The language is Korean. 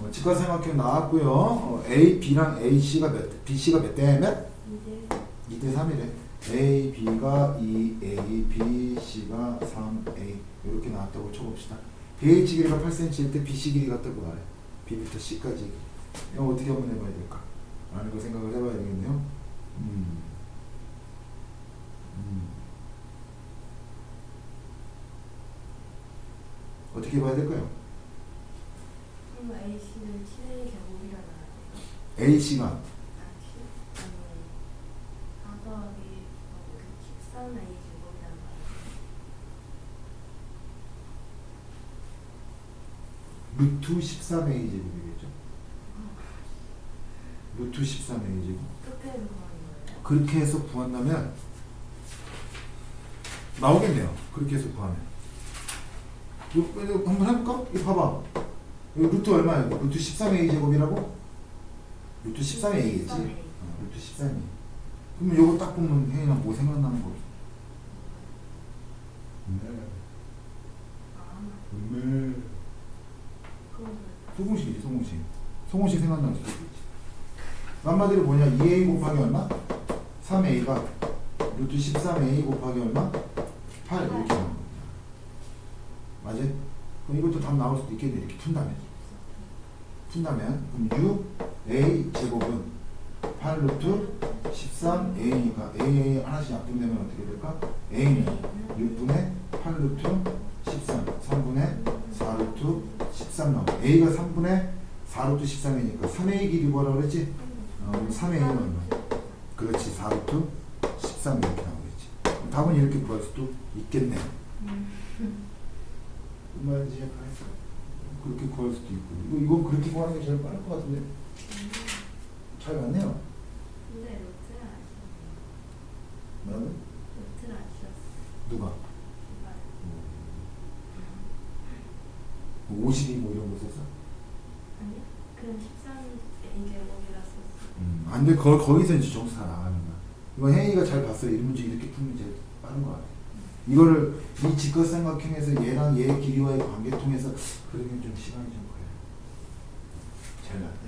어, 직관삼각형 나왔고요. 어, A, B랑 A, C가 몇, B, C가 몇 대 몇? 이제 2대 3이래. A, B가 2, A, B, C가 3, A 이렇게 나왔다고 쳐봅시다. BH 길이가 8cm일 때 BC 길이가 뜨고 말해. B부터 C까지. 이거 어떻게 한번 해봐야 될까? 라는 거 생각을 해봐야 되겠네요. 음. 음. 어떻게 봐야 될까요? 그럼 AC는 7A 제곱이라 나와요. AC가 아, 10? 아니 4 더하기 13A 제곱이라 나와요. 루트 13A 제곱이겠죠? 루트 13A 제곱. 끝에서 구하는 거예요? 그렇게 해서 구한다면 나오겠네요. 그렇게 해서 구하면. 이거 한번 해볼까? 이거 봐봐. 루트 얼마야? 루트 13A 제곱이라고? 루트 13A겠지? 13A. 어, 루트 13A. 그러면 이거 딱 보면 혜인아 뭐 생각나는 거 없어? 네. 아, 소공식이지 소공식. 소공식 생각나는. 한마디로 뭐냐? 2A 곱하기 얼마? 3A가 루트 13A 곱하기 얼마? 8 이렇게 나오는 거야. 맞지? 그럼 이것도 답 나올 수도 있겠네 이렇게 푼다면. 푼다면 그럼 6A 제곱은 8 루트 13A니까 A 하나씩 약분되면 어떻게 될까? A는 6분의 8 루트 13 3분의 4 루트 13 나와 A가 3분의 4 루트 13이니까 3A 길이 뭐라 그랬지? 어, 그럼 3A는 얼마? 그렇지 4 루트 13 이렇게 나오겠지 답은 이렇게 구할 수도 있겠네요 무슨 말인지 약간 그렇게 구할 수도 있고 이거, 이건 그렇게 구하는 게 제일 빠를 것 같은데 잘 맞네요 근데 루트를 아시네요. 뭐라고? 루트를 아셨어요. 누가? 이발. 52 뭐 이런 거 썼어? 아니요? 그럼 13A 제곱이라 썼어요. 음, 안 돼. 거, 거기서 이제 점수 다 나가는 거야. 이거 혜인이가 잘 봤어요. 이 문제 이렇게 풀면 제일 빠른 거 같아. 이거를 이 직거삼각형에서 얘랑 얘 길이와의 관계 통해서 그러면 좀 시간이 좀 걸려. 잘 났네.